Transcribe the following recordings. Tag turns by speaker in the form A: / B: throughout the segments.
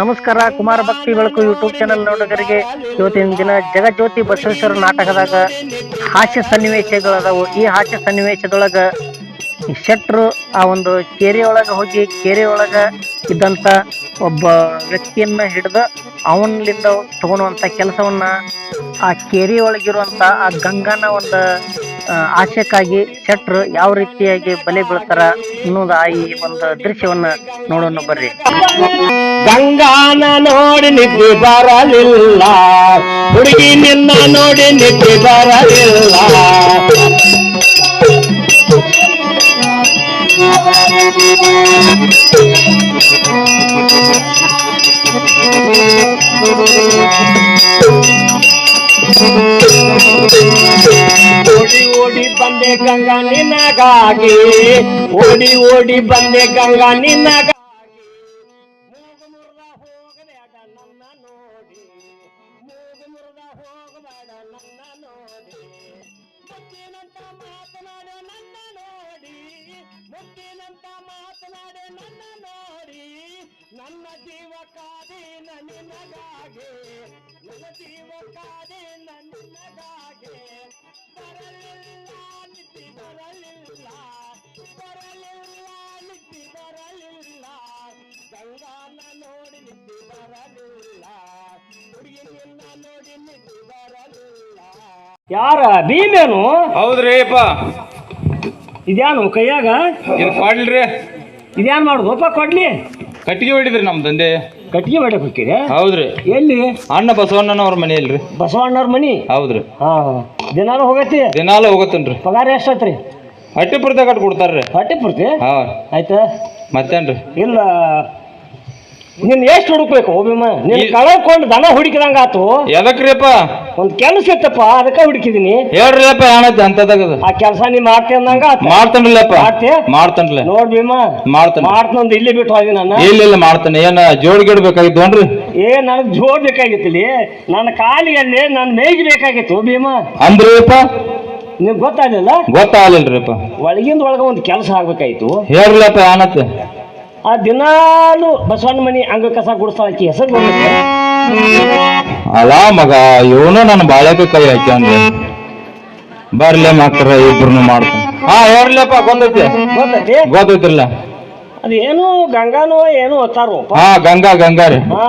A: ನಮಸ್ಕಾರ, ಕುಮಾರ ಭಕ್ತಿ ಬೆಳಕು ಯೂಟ್ಯೂಬ್ ಚಾನೆಲ್ ನೋಡೋದರಿಗೆ ಇವತ್ತಿನ ದಿನ ಜಗಜ್ಯೋತಿ ಬಸವೇಶ್ವರ ನಾಟಕದಾಗ ಹಾಸ್ಯ ಸನ್ನಿವೇಶಗಳದಾವು. ಈ ಹಾಸ್ಯ ಸನ್ನಿವೇಶದೊಳಗ ಶೆಟ್ರು ಆ ಒಂದು ಕೆರೆ ಒಳಗೆ ಹೋಗಿ ಕೆರೆ ಒಳಗ ಇದ್ದಂತ ಒಬ್ಬ ವ್ಯಕ್ತಿಯನ್ನ ಹಿಡಿದು ಅವನಿಂದ ತಗೊಳುವಂತ ಕೆಲಸವನ್ನ ಆ ಕೆರೆ ಒಳಗಿರುವಂತ ಆ ಗಂಗಾನ ಒಂದು ಆಶಯಕ್ಕಾಗಿ ಶೆಟ್ರು ಯಾವ ರೀತಿಯಾಗಿ ಬಲೆ ಬೀಳ್ತಾರ ಅನ್ನೋದು ಈ ಒಂದು ದೃಶ್ಯವನ್ನ ನೋಡೋಣ ಬರ್ರಿ.
B: ಗಂಗಾನ ನೋಡಿ ನಿದ್ದೆ ಬರಲಿಲ್ಲ. ಹುಡುಗಿ ನಿನ್ನ ನೋಡಿ ನಿದ್ದೆ ಬರಲಿಲ್ಲ. ಓಡಿ ಓಡಿ ಬಂದೆ ಗಂಗಾ ನಿನ್ನಗಾಗಿ ಓಡಿ ಓಡಿ ಬಂದೆ ಗಂಗಾ ನಿನ್ನಗಾಗಿ ನನ್ನ ನೋಡಿ. ಮೂಗು ಮುರ್ದ ಹೋಗಬೇಡ ನನ್ನ ನೋಡಿ. ಮುತ್ತಿನಂತ ಮಾತನಾಡ ಯಾರ? ಭೀಮೇನು
C: ಹೌದ್ರಿಪ್ಪ
B: ಇದ್ಯಾನು ಕೈಯಾಗ?
C: ಇದು ಕೊಡ್ಲ್ರಿ.
B: ಇದ್ಯಾನ್ ಮಾಡುದಪ್ಪ ಕೊಡ್ಲಿ.
C: ಕಟ್ಟಿಗೆ ಹೊಡಿದ್ರಿ ನಮ್ ತಂದೆ.
B: ಕಟ್ಟಿಗೆ ಮಾಡಕ್ ಹೋಗ್ತೀರಿ
C: ಹೌದ್ರಿ.
B: ಎಲ್ಲಿ?
C: ಅಣ್ಣ ಬಸವಣ್ಣನವ್ರ ಮನೆಯಲ್ರಿ
B: ಬಸವಣ್ಣವ್ರ ಮನಿ?
C: ಹೌದ್ರಿ.
B: ಹಾ ದಿನಾಲು ಹೋಗತ್ತಿ?
C: ದಿನಾಲು ಹೋಗತ್ತನ್ರಿ.
B: ಪಗಾರ ಎಷ್ಟ್ರಿ
C: ಹಟ್ಟಿ ಪುರ್ತ ಕಟ್ ಕೊಡ್ತಾರ್ರಿ
B: ಹೊಟ್ಟೆ ಪೂರ್ತಿ?
C: ಹಾ.
B: ಆಯ್ತಾ?
C: ಮತ್ತೇನ್ರಿ?
B: ಇಲ್ಲ. ನಿನ್ ಎಷ್ಟು ಹುಡುಕ್ಬೇಕು ಭೀಮ ನೀನ್ ಕಳ್ಕೊಂಡು ದನ ಹುಡುಕಿದಂಗ ಆತು
C: ಎದಕ್ರಿಯಪ್ಪ?
B: ಒಂದ್ ಕೆಲಸ ಇತ್ತಪ್ಪ ಅದಕ್ಕ ಹುಡುಕಿದೀನಿ.
C: ಹೇಳ್ರಿ ಏನೈತೆ ಅಂತ ಅಂತದಾಗ
B: ಆ ಕೆಲಸ ನೀ ಮಾಡ್ತೇನಂಗ ಅಂದಂಗ ಆತು.
C: ಮಾಡ್ತೇನ್ರಿ
B: ನೋಡಿ ಭೀಮ
C: ಮಾಡ್ತೇನೆ
B: ಮಾಡ್ತಂದ್ ಇಲ್ಲಿ ಬಿಟ್ಟು ಹೋಗಿ ನಾನು.
C: ಇಲ್ಲ ಇಲ್ಲ ಮಾಡ್ತೇನೆ. ಏನ ಜೋಡ್ಗಿಡ್ಬೇಕಾಗಿತ್ತು ಅನ್ರಿ
B: ಏ ನನಗ್ ಜೋಡ್ ಬೇಕಾಗಿತ್ತಿಲ್ಲಿ ನನ್ನ ಕಾಲಿಗೆ ನನ್ನ ಮೇಗಿ ಬೇಕಾಗಿತ್ತು ಭೀಮ.
C: ಅಂದ್ರಿ ಅಪ್ಪ
B: ನಿಮ್ಗೆ ಗೊತ್ತಾಗಲಿಲ್ಲ?
C: ಗೊತ್ತಾಗಲಿಲ್ರಿ ಅಪ್ಪ
B: ಒಳಗಿಂದ ಒಳಗ ಒಂದು ಕೆಲಸ ಆಗ್ಬೇಕಾಯ್ತು.
C: ಹೇಳ್ರಿ ಏನತ್ತೆ ಏನತ್ತ
B: ಆ ದಿನಾಲು ಬಸವಣ್ಣ ಮನಿ ಅಂಗ ಕಸ ಗುಡಿಸ್ತಾಳಕ್ಕಿ ಹೆಸರು ಬಂದಿತ್ತು
C: ಅಲ್ಲ ಮಗ ಇವನು ನನ್ನ ಬಾಳೆಕ ಕೈ ಹಾಕ್ಯಾನ್ರಿ ಬರ್ಲೆ ಮಕ್ಕಳ ಇಬ್ರು ಮಾಡ್ತಾನೆ. ಹಾ ಬಂದೈತಿ.
B: ಗೊತ್ತೈತಿ
C: ಗೊತ್ತೈತಿಲ್ಲ
B: ಅದು ಏನು ಗಂಗಾನೋ ಏನು ಓದ್ತಾರೋ
C: ಹಾ ಗಂಗಾ ಗಂಗಾ ರೀ.
B: ಹಾ.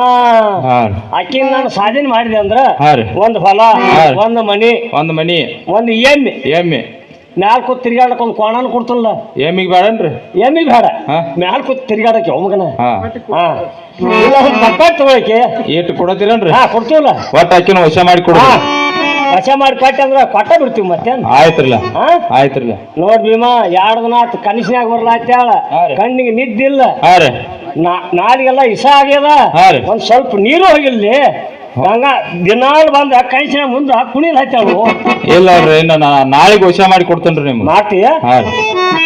C: ಹಾ
B: ಆಕಿನ ನಾನು ಸಾಧನೆ ಮಾಡಿದೆ ಅಂದ್ರ
C: ಹಾ ರೀ.
B: ಒಂದು ಹೊಲ
C: ಒಂದ್
B: ಒಂದು ಮನಿ
C: ಒಂದ್ ಮನಿ.
B: ಒಂದು ಎಮ್ಮೆ.
C: ಎಮ್ಮಿ.
B: ಮ್ಯಾಲ್ ಕೂತ್ ತಿರ್ಗಾಡಕ್ ಒಂದು ಕೋಣನ ಕೊಡ್ತಲ್ಲ.
C: ಎಮ್ಮಿಗೆ ಬೇಡನ್ರಿ
B: ಎಮ್ಮಿ ಬೇಡ
C: ಮ್ಯಾಲ
B: ಮ್ಯಾಲ್ ಕೂತ್ ತಿರ್ಗಾಡಕ್ಕೆ ಮಗನ.
C: ಹಾ.
B: ಹಾ. ಇಲ್ಲ ಒಂದು ತಪ್ಪಾಗಿ ತಗೊಳಕ್ಕೆ.
C: ಏಟ್ ಕೊಡತ್ತೀರನ್ರಿ
B: ಹಾ ಕೊಡ್ತೀವಲ್ಲ.
C: ಒಟ್ಟ ಹಾಕಿನ ವಶ ಮಾಡಿ ಕೊಡ.
B: ವಶ ಮಾಡಿ ಕೊಟ್ಟೆ ಅಂದ್ರ ಕೊಟ್ಟ ಬಿಡ್ತೀವಿ ಮತ್ತೆ.
C: ಆಯ್ತ್ರಲ್ಲ. ಆಯ್ತ್ರಲ್ಲ.
B: ನೋಡ್ ಭೀಮಾ ಎರಡು ದಿನ ಆತು ಕನಸಿನಾಗ ಬರ್ಲಾತ್ಯಾಳ ಕಣ್ಣಿಗೆ ನಿದ್ದಿಲ್ಲ.
C: ಹಾ ರೀ.
B: ನಾ- ನಾಲಿಗೆಲ್ಲ ಇಸ ಆಗ್ಯದ. ಒಂದ್ ಸ್ವಲ್ಪ ನೀರು ಹೋಗಿಲ್ಲಿ. ಗಂಗಾ ದಿನಾಲು ಬಂದ ಕನಸಿನ ಮುಂದ ಕುಣಿಲ್ ಹಚ್ಚಾಳು
C: ಇಲ್ಲ ರೀ ಇನ್ನು ನಾ ನಾಳೆಗೆ ವಶ ಮಾಡಿ ಕೊಡ್ತೇನ್ರಿ ನಿಮ್ಗೆ.
B: ಮಾಡ್ತೀಯ?
C: ಹಾ ರೀ.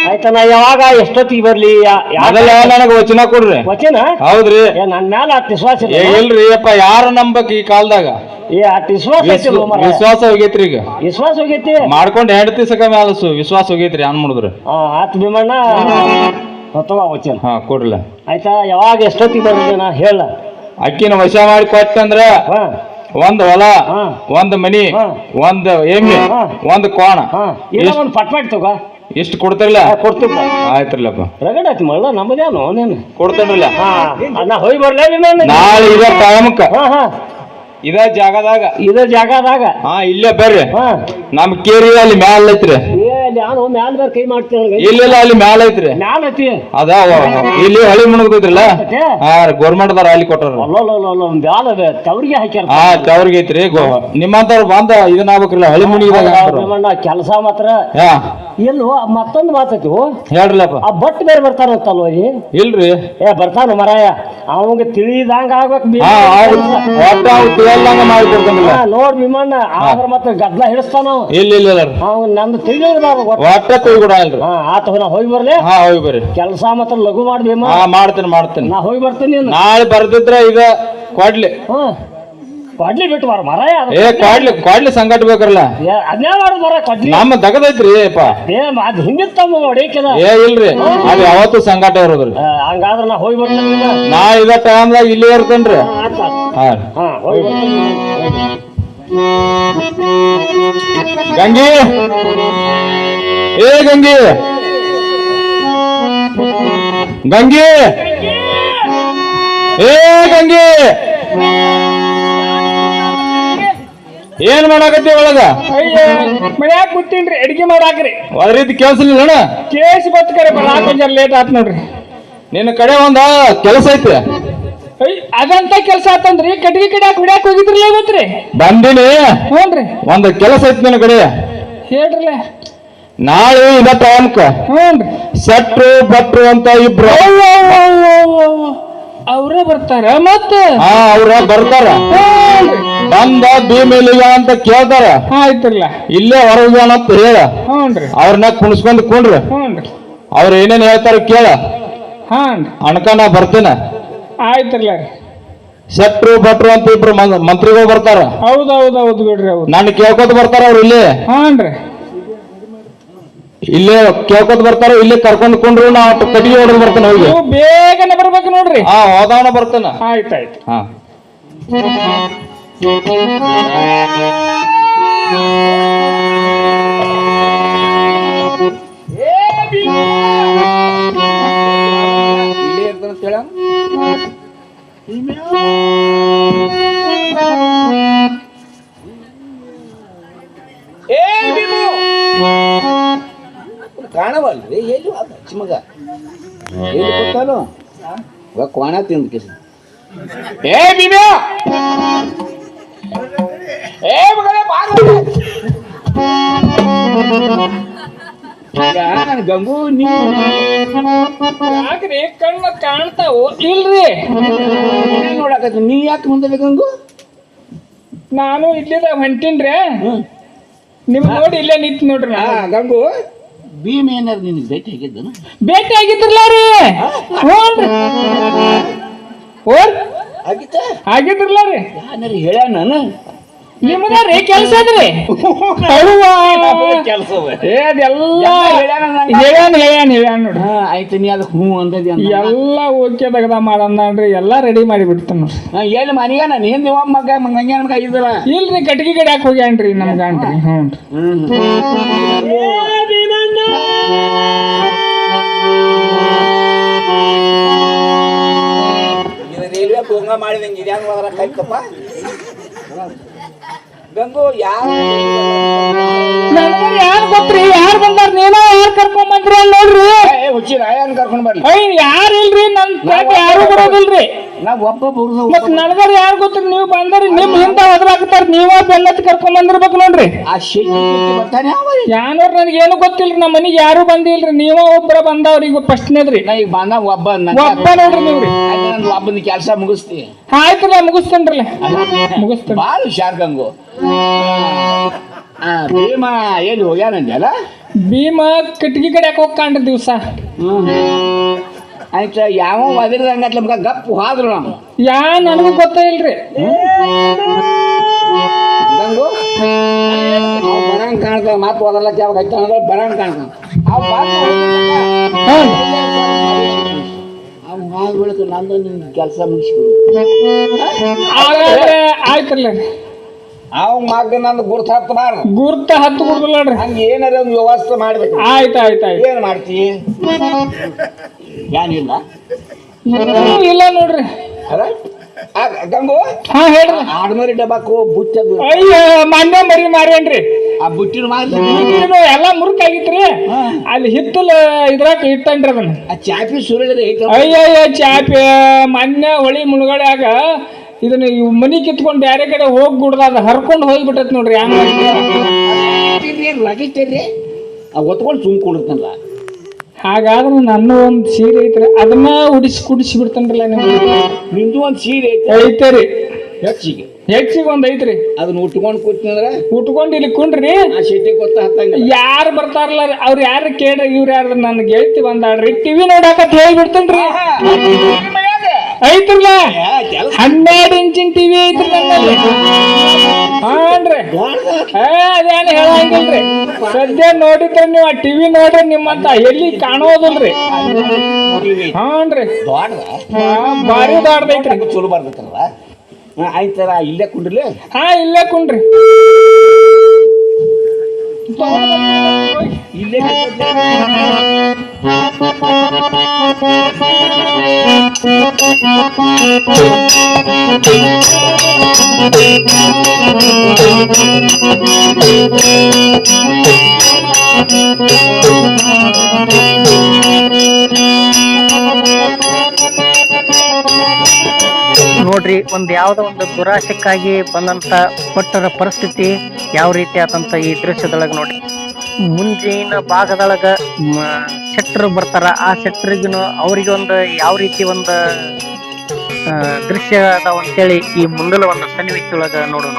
B: ಆಯ್ತಾ ನಾ ಯಾವಾಗ ಎಷ್ಟೊತ್ತಿಗೆ ಬರ್ಲಿ? ಯಾ- ಯಾ-
C: ಅದೆಲ್ಲ ನನಗೆ ವಚನ ಕೊಡ್ರಿ?
B: ವಚನ?
C: ಹೌದ್ರಿ.
B: ಏ ನನ್ ಮ್ಯಾಲ ಅಟ್ ವಿಶ್ವಾಸ
C: ಏ ಇಲ್ರಿ ಅಪ್ಪ ಯಾರು ನಂಬಕ್ ಈ ಕಾಲದಾಗ?
B: ಏ ಅಟ್ ವಿಶ್ವಾಸ ಐತಿಲ್ಲ.
C: ವಿಶ್ವಾಸ ಹೋಗೈತ್ರಿ ಈಗ.
B: ವಿಶ್ವಾಸ ಹೋಗೈತಿ.
C: ಮಾಡ್ಕೊಂಡು ಹೆಂಡತಿ ಸಕ ಮ್ಯಾಲಸು ವಿಶ್ವಾಸ ಹೋಗೈತ್ರಿ ಅನ್ ಮಾಡಿದ್ರು?
B: ಆ, ಆತ್ ಭೀಮಣ್ಣ ತಗೋ ವಚನ.
C: ಹಾ ಕೊಡ್ರಲ್ಲ
B: ಆಯ್ತಾ ಯಾವಾಗ ಎಷ್ಟೊತ್ತಿಗೆ ಬರ್ಲಿ ನಾ ಹೇಳ
C: ಅಕ್ಕಿನ ವಶ ಮಾಡಿ ಕೊಟ್ಟಂದ್ರ ಒಂದ್ ಹೊಲ. ಒಂದ್ ಮನಿ. ಒಂದ್ ಎಮ್ಮೆ. ಒಂದ್ ಕೋಣ.
B: ಇಲ್ಲ ಒಂದು ಪಟ್ ಪಟ್ ತಗೋ
C: ಎಷ್ಟು ಕೊಡ್ತಿರಲ್ಲ
B: ಕೊಡ್ತೀವಿ
C: ಆಯ್ತ್ರಲ್ಲಪ್ಪ.
B: ರಗಡ ಆಯ್ತು ಮಳ್ಳ ನಮ್ಮದೇನು ನೀನು
C: ಕೊಡ್ತೇನ್ರಲ್ಲ
B: ಹಾ. ನಾ ಹೋಗಿ ಬರ್ಲೇ
C: ನಾಳೆ ಇದ
B: ಹಾ
C: ಇದ ಜಾಗದಾಗ.
B: ಇದೇ ಜಾಗದಾಗ.
C: ಹಾ ಇಲ್ಲೇ ಬರ್ರಿ. ನಮ್ ಕೇರಿ ಅಲ್ಲಿ ಮ್ಯಾಲ ಐತ್ರಿ.
B: ಏ ನಾನು ಮ್ಯಾಲ ಬೇರೆ ಕೈ ಮಾಡ್ತೀನಿ
C: ಇಲ್ಲ ಅಲ್ಲಿ ಮ್ಯಾಲ ಐತ್ರಿ.
B: ಮ್ಯಾಲ ಐತಿ.
C: ಅದ ಇಲ್ಲಿ ಹಳಿ ಮುಣಗದೈತ್ರಲ್ಲ
B: ಆ
C: ಗೌರ್ಮೆಂಟ್ ಗೌರ್ಮೆಂಟ್ದವ್ರ ಅಲ್ಲಿ ಕೊಟ್ಟಾರ
B: ಮ್ಯಾಲ ಅದ. ತವ್ರಿಗೆ ಹಾಕ್ಯಾರ.
C: ಹಾ ಚವ್ರಿಗೆ ಐತ್ರಿ ಗೋ ನಿಮ್ಮಂತವ್ರು ಬಂದ ಇದನ್ನ ಆಗ್ಬೇಕ್ರಲ್ಲ ಹಳಿ
B: ಭೀಮಣ್ಣ ಕೆಲಸ ಮಾತ್ರ. ಎಲ್ಲೋ ಮತ್ತೊಂದು ಮಾತೈತಿ
C: ಹೇಳ್ರಲ್ಲಪ್ಪ.
B: ಆ ಬಟ್ ಬೇರೆ ಬರ್ತಾರಂತಲ್ವ
C: ಇಲ್ರಿ.
B: ಏ ಬರ್ತಾನ ಮರಾಯ. ಅವಂಗ ತಿಳಿದಂಗ ಆಗ್ಬೇಕು ಭೀಮ.
C: ಹಾ ಒಟ್ಟ ಅವ್ ತಿಳಿಯಲ್ಲಂಗ ಮಾಡಿ ಕೊಡ್ತೇನ್ರಲ್ಲ
B: ಹಾ, ನೋಡ್ ಭೀಮಣ್ಣ ಆದ್ರ ಮತ್ತೆ ಗದ್ಲ ಹಿಡಿಸ್ತಾನ ಅವ.
C: ಇಲ್ಲ ಇಲ್ಲ ಇಲ್ಲ.
B: ಅವ್ನ್ ನಂದು ತಿಳಿದಿರ್ಬಾರ್ದು ಒಟ್ಟ.
C: ಇಲ್ರಿ
B: ಹಾ ಆತ ನಾ ಹೋಗಿ ಬರ್ಲಿ.
C: ಹಾ ಹೋಗಿ ಬರ್ರಿ.
B: ಕೆಲಸ ಮಾತ್ರ ಲಘು ಮಾಡಿ ಭೀಮ.
C: ಹಾ ಮಾಡ್ತೇನೆ ಮಾಡ್ತೇನೆ.
B: ನಾ ಹೋಗಿ ಬರ್ತೀನಿ
C: ನಾಳೆ ಬರ್ದಿದ್ರ ಈಗ ಕೊಡ್ಲಿ.
B: ಹಾ.
D: ಕೊಡ್ಲಿ ಬಿಟ್ಟು ಬಾರ ಮರ
C: ಏ ಕ್ವಾಡ್ಲಿ ಕ್ವಾಡ್ಲಿ ಸಂಘಟ ಬೇಕ್ರಲ್ಲ.
D: ಅದನ್ನೇ ಮಾಡೋದು ಮರ ಕೊಡ್ಲಿ.
C: ನಮ್ಮ ದಗದೈತ್ರಿ ಅಪ್ಪ
D: ಏ ಅದು ಹಿಂದಿನ ತಮ್ಮ
C: ಏ ಇಲ್ರಿ ಅದು ಯಾವತ್ತು ಸಂಘಟ ಇರೋದ್ರಿ
D: ಹಂಗಾದ್ರೆ ನಾ ಹೋಗಿ ಬರ್ತೀನಿ
C: ನಾ ಇದ ಟೈಮ್ದಾಗ ಇಲ್ಲೇ ಇರ್ತೇನ್ರಿ. ಹಾ
D: ಹೋಗಿ
C: ಗಂಗಿ! ಏ ಗಂಗಿ! ಗಂಗಿ! ಏ ಗಂಗಿ! ಏನ್ ಮಾಡಾಕತ್ತಿ ಒಳಗ?
D: ಮನ್ಯಾಗ ಕೂತೀನ್ರಿ ಅಡಿಗೆ ಮಾಡಾಕ್ರಿ.
C: ಅದ್ರ ರೀತಿ ಕೇಳಿಸ್ಲಿಲ್ಲ
D: ಕೇಸ್ ಬತ್ಕರಿ ಲೇಟ್ ಆತ್ ನೋಡ್ರಿ.
C: ನಿನ್ನ ಕಡೆ ಒಂದ ಕೆಲಸ ಐತಿ.
D: ಅಯ್ಯ ಅದಂತ ಕೆಲಸ ಆತಂದ್ರಿ ಕಟ್ಗಿ ಕಡೆ ಹೊಡ್ಯಾಕ್ ಹೋಗಿದ್ರಲ್ಲ ಇವತ್ರಿ
C: ಬಂದಿನಿ.
D: ಹ್ಞೂನ್ರಿ
C: ಒಂದ್ ಕೆಲಸ ಐತಿ ನಿನ್ನ ಕಡೆ.
D: ಹೇಳ್ರಲ್ಲ
C: ನಾಳೆ ಇವತ್ತ ಟೈಮ್ಕ
D: ಹ್ಞೂನ್ರಿ
C: ಸಟ್ರು ಬಟ್ರು ಅಂತ ಇಬ್ರು.
D: ಅವರೇ ಬರ್ತಾರ ಮತ್ತೆ?
C: ಹಾ ಅವ್ರ ಬರ್ತಾರ. ಬಂದ ಭೀಮೇಲಿಗ ಅಂತ ಕೇಳ್ತಾರ. ಇಲ್ಲೇ ಹೊರಗ ಅಂತ ಹೇಳ.
D: ಹ್ಞೂನ್ರಿ
C: ಅವ್ರನ್ನ ಕುಣಿಸ್ಕೊಂಡ್ ಕುಣ್ರಿ.
D: ಹ್ಞೂನ್ರಿ
C: ಅವ್ರ ಏನೇನ್ ಹೇಳ್ತಾರ ಕೇಳ.
D: ಹಾನ್ರಿ.
C: ಅಣಕ ನಾ ಬರ್ತೇನೆ.
D: ಆಯ್ತ್ರಲ್ಲ. ರೀ
C: ಶೆಟ್ರು ಭಟ್ರು ಅಂತ ಇಬ್ರು ಮಂತ್ರಿಗಳು ಬರ್ತಾರ.
D: ಹೌದು ಹೌದು ಹೌದು ಬಿಡ್ರಿ ಹೌದು.
C: ನಾನು ಕೇಳ್ಕೊತ ಬರ್ತಾರ ಅವ್ರು ಇಲ್ಲೇ.
D: ಹಾನ್ರಿ.
C: ಇಲ್ಲೇ ಕೇಳ್ಕೊತ ಬರ್ತಾರ ಇಲ್ಲೇ ಕರ್ಕೊಂಡ್ ಕುಂಡ್ರು ನಾವು ಅಷ್ಟ್ ಕಟ್ಟಿಗೆ ಹೊಡೆದು ಬರ್ತೇನೆ ಹೋಗಿ
D: ನೀವು ಬೇಗನೆ ಬರ್ಬೇಕು ನೋಡ್ರಿ.
C: ಹಾ ಹೋದವನ ಬರ್ತೇನೆ.
D: ಆಯ್ತಾಯ್ತು.
C: ಹಾ.
E: ಕಾಣವಲ್ರಿ ಎಲ್ಲಿ ಹೋದ ಹಚ್ಚ ಮಗ ಎಲ್ಲಿ ಕೊಟ್ಟಾನು? ಇವಾಗ ಕ್ವಾಣ ತಿಂದ ಕಿಸ. ಏ ಭೀಮು ಏ ಮಗಳೇ ಬಾಗ್ಲ ನನ್ ಗಂಗು ನೀವು
D: ಯಾಕ್ರಿ ಕಣ್ಣ ಕಾಣ್ತಾವು? ಇಲ್ರಿ.
E: ನೋಡಕ ನೀ ಯಾಕೆ ಮುಂದೆ ಗಂಗು?
D: ನಾನು ಇಲ್ಲಿದ ಹೊಂಟಿನ್ರಿ. ನಿಮ್ ನೋಡಿ ಇಲ್ಲೇ ನಿಂತು ನೋಡ್ರಿ.
E: ಗಂಗು ಭೀಮ್ ಏನಾದ್ರು ನಿನಗೆ ಭೇಟಿ ಆಗಿದ್ದನು?
D: ಭೇಟಿ ಆಗಿದ್ರಲ್ಲ ರೀ. ಆಗಿದ್ರಲ್ಲ ರೀ.
E: ಹೇಳ ಹೇಳ್ಯ ನಾನು
D: ನಿಮ್ಮದ ರೀ ಕೆಲ್ಸ ಅದ್ರಿ.
E: ಕೆಲಸ
D: ಏ ಅದೆಲ್ಲ
E: ಹೇಳ್ಯಾನ ನಂಗ.
D: ಹೇಳ್ಯಾನ ಹೇಳ್ಯಾನ ಹೇಳ್ಯಾನ ನೋಡ್ರಿ
E: ಆಯ್ತು ನೀ ಅದಕ್ಕೆ ಹ್ಞೂ ಅಂದದಿ ಅಂತ
D: ಎಲ್ಲ ಓಕೆ ತೆಗ್ದ ಮಾಡಂದ್ರಿ ಎಲ್ಲ ರೆಡಿ ಮಾಡಿ ಬಿಡ್ತಾನ ನೋಡ್ರಿ.
E: ಹಾ, ಎಲ್ಲಿ ಮನೆಗ ನಾನು ಹಿಂದೆ ಒಬ್ಬ ಮಗ ನಮ್ಗೆ ಆಗಿದ್ದಲ್ಲ
D: ಇಲ್ರಿ ಕಟ್ಗಿ ಕಡ್ಯಾಕ್ ಹೋಗ್ಯಾನ್ರಿ ನಮ್ ಗಾಂಡ್ರಿ ಹ್ಞೂ
E: ರೈಲ್ವೆ ಮಾಡಿದಂಗೆ ಇದು ಹೆಂಗೆ ಹೋದ್ರ ಕೈತಪ್ಪ ಗಂಗು
D: ಯಾರು ಯಾರು ಗೊತ್ತ್ರಿ? ಯಾರು ಬಂದಾರ? ನೀನ ಯಾರು ಕರ್ಕೊಂಡ್ ಬಂದ್ರಿ ಅಲ್ಲಿ ನೋಡ್ರಿ?
E: ಹುಚ್ಚಿ ರಾಯನ್ ಕರ್ಕೊಂಡು ಬರ್ಲಿ.
D: ಯಾರು ಇಲ್ರಿ ನನ್ ಯಾರು ಬರೋದಿಲ್ರಿ?
E: ನಾವು ಒಬ್ಬ ಬರುದು
D: ಮತ್ ನನಗರ ಯಾರು ಗೊತ್ತ ನೀವು ಬಂದ್ರಿ ನಿಮ್ ಹಿಂದ ಒದ್ರಾಕ್ತಾರ ನೀವ ಬೆನ್ನತ್ ಕರ್ಕೊಂಡ್ ಬಂದಿರ್ಬೇಕು ನೋಡ್ರಿ.
E: ಆ ಶೆಟ್ಟಿ ಬರ್ತಾನೆ ಅವ
D: ಯಾನೋರ್ ನನಗೆ ಏನು ಗೊತ್ತಿಲ್ರಿ ನಮ್ಮ ಮನಿಗೆ ಯಾರು ಬಂದಿಲ್ರಿ ನೀವ ಒಬ್ಬರ ಬಂದವ್ರಿ ಈಗ ಫಸ್ಟ್ನೇದ್ರಿ.
E: ನಾ ಈಗ ಬಂದ ಒಬ್ಬ
D: ಒಬ್ಬ ನೋಡ್ರಿ ನೀವ್ರಿ.
E: ಒಬ್ಬನ ಕೆಲಸ ಮುಗಿಸ್ತಿ.
D: ಆಯ್ತಲ್ಲ ಮುಗಿಸ್ತೇನ್ರಲ್ಲ ಮುಗಿಸ್ತೇನೆ
E: ಭಾಳ ಹುಷಾರ್ ಗಂಗು ಆ, ಭೀಮ ಎಲ್ಲಿ ಹೋಗ್ಯಾನಂದ್ಯಲ್ಲ?
D: ಭೀಮ ಕಟ್ಗಿ ಕಡ್ಯಾಕ್ ಹೋಗ್ಕಾಂಡ್ರಿ ದಿವ್ಸ?
E: ಆಯ್ತು ಯಾವ ಒದಿರ್ದಂಗತ್ಲ ಮಗ ಗಪ್ ಹೋದ್ರು ನಾವು
D: ಯಾ ನನಗೂ ಗೊತ್ತೇ ಇಲ್ರಿ.
E: ಗಂಗು ಬರಂಗ್ ಕಾಣ್ತಾವ ಮಾತು ಓದಲ್ಲ ಯಾವಾಗ ಹಚ್ಚಾನ ಬರಂಗ್ ಕಾಣ್ತಾವ. ಅವ್ ಅವ್ ಹಾಗೆ ನಂದು ನಿನ್ ಕೆಲಸ ಮುಗಿಸ್ಬಿಡು.
D: ಆಯ್ತಲ್ಲ
E: ಅವ್ ಮಗ ನಂದು ಗುರ್ತು ಹತ್ತಬಾರ್ದು
D: ಗುರ್ತ ಹತ್ತು ಬಿಡ್ದಲ್ಲ
E: ಹಂಗ ಏನಾರ ಒಂದು ವ್ಯವಸ್ಥೆ ಮಾಡ್ಬೇಕು.
D: ಆಯ್ತು ಆಯ್ತು ಆಯ್ತು.
E: ಏನ್ ಮಾಡ್ತಿ? ಏನಿಲ್ಲ
D: ಏನೂ ಇಲ್ಲ ನೋಡ್ರಿ.
E: ಆ, ಗಂಗು?
D: ಹಾ ಹೇಳ್ರಿ.
E: ಆಡ್ಮರಿ ಡಬ್ಬಾಕು ಬುಚ್ಚದು
D: ಅಯ್ಯ ಮೊನ್ನೆ ಮರಿ ಮಾರೇನ್ರಿ.
E: ಆ ಬುಟ್ಟಿನ
D: ಇದು ಎಲ್ಲ ಮುರುಕಾಗಿತ್ರಿ ಅಲ್ಲಿ ಹಿತ್ತಲ ಇದ್ರಾಗ ಇಟ್ಟನ್ರಿ ಅದನ್ನ.
E: ಆ ಚಾಪಿ ಸುರಳಿದ್ರೆ ಐತ
D: ಅಯ್ಯಯ್ಯ ಚಾಪಿ. ಮಾನ್ಯ ಹೊಳಿ ಮುಳುಗಡ್ಯಾಗ ಇದನ್ನ ಇವ್ ಮನಿ ಕಿತ್ಕೊಂಡು ಬ್ಯಾರೆ ಕಡೆ ಹೋಗಿ ಗುಡ್ದ ಹರ್ಕೊಂಡು ಹೋಗ್ಬಿಟ್ಟತ್ ನೋಡ್ರಿ
E: ಲಗಿಸ್ತೀರಿ ಆ ಒತ್ಕೊಂಡು ಸುಮ್ ಕೊಡಿರ್ತಲ್ಲ
D: ಹಾಗಾದ್ರೆ ನನ್ನ ಒಂದು ಸೀರೆ ಐತ್ರಿ ಅದನ್ನ ಉಡಿಸಿ ಕುಡಿಸಿ ಬಿಡ್ತಾನ್ರಲ್ಲ ನಿಮ್ದು
E: ನಿಂದು ಒಂದು ಸೀರೆ ಐತೆ.
D: ಐತರಿ.
E: ಹೆಚ್ಚಿಗೆ.
D: ಹೆಚ್ಚಿಗೆ ಒಂದ್ ಐತ್ರಿ.
E: ಅದನ್ನ ಉಟ್ಕೊಂಡು ಕೂತ್ನಂದ್ರ
D: ಉಟ್ಕೊಂಡು ಇಲ್ಲಿ ಕುಂಡ್ರಿ.
E: ಆ ಸಿಟಿ ಗೊತ್ತ ಹತ್ತಂಗ
D: ಯಾರು ಬರ್ತಾರಲ್ಲ ಅವ್ರ ಯಾರು ಕೇಳ್ರಿ ಇವ್ರ ಯಾರು ನನ್ ಗೆಳತಿ ಬಂದಾಡ್ರಿ ಟಿವಿ ನೋಡಾಕತ್ ಹೇಳ್ಬಿಡ್ತೇನ್ರಿ. ಐತ್ರಲ್ಲ? ಹನ್ನೆರಡು ಇಂಚಿನ ಟಿವಿ ಐತ್ರಿ ಹಾನ್ರಿ. ಏ ಅದೇನು ಹೇಳಂಗಿಲ್ರಿ ಸದ್ಯ ನೋಡಿದ್ರೆ ನೀವು ಆ ಟಿವಿ ನೋಡ್ರಿ ನಿಮ್ಮಂತ ಎಲ್ಲಿ ಕಾಣೋದಿಲ್ರಿ. ಹಾನ್ರಿ. ಭಾರಿ ದಾಡ್ದೈತ್ರಿ
E: ಚಲೋ ಬರ್ಬೇಕಲ್ವಾ? ಆಯ್ತಾರ ಇಲ್ಲೇ ಕುಂಡ್ರಿ.
D: ಹಾ ಇಲ್ಲೇ ಕುಂಡ್ರಿ.
E: ಇಲ್ಲೇ
A: ನೋಡ್ರಿ, ಒಂದ್ ಯಾವ್ದೋ ಒಂದು ದುರಾಸೆಕ್ಕಾಗಿ ಬಂದಂತ ಕೊಟ್ಟರ ಪರಿಸ್ಥಿತಿ ಯಾವ ರೀತಿ ಆತಂತ ಈ ದೃಶ್ಯದೊಳಗ ನೋಡಿ ಮುಂಜಿನ ಭಾಗದೊಳಗ ಶೆಟ್ರು ಬರ್ತಾರ. ಆ ಶೆಟ್ರಿಗೂ ಅವ್ರಿಗೆ ಒಂದು ಯಾವ ರೀತಿ ಒಂದು ದೃಶ್ಯ ಅದಾವ ಅಂತೇಳಿ ಈ ಮುಂದಲ ಒಂದು ಸನ್ನಿವೇಶದೊಳಗ ನೋಡೋಣ.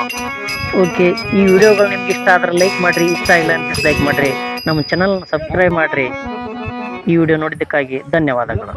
A: ಓಕೆ, ಈ ವಿಡಿಯೋಗಳು ನಿಮ್ಗೆ ಇಷ್ಟ ಆದ್ರೆ ಲೈಕ್ ಮಾಡ್ರಿ, ಇಷ್ಟ ಇಲ್ಲ ಅಂತ ಲೈಕ್ ಮಾಡ್ರಿ. ನಮ್ಮ ಚಾನಲ್ ಸಬ್ಸ್ಕ್ರೈಬ್ ಮಾಡ್ರಿ. ಈ ವಿಡಿಯೋ ನೋಡಿದ್ದಕ್ಕಾಗಿ ಧನ್ಯವಾದಗಳು.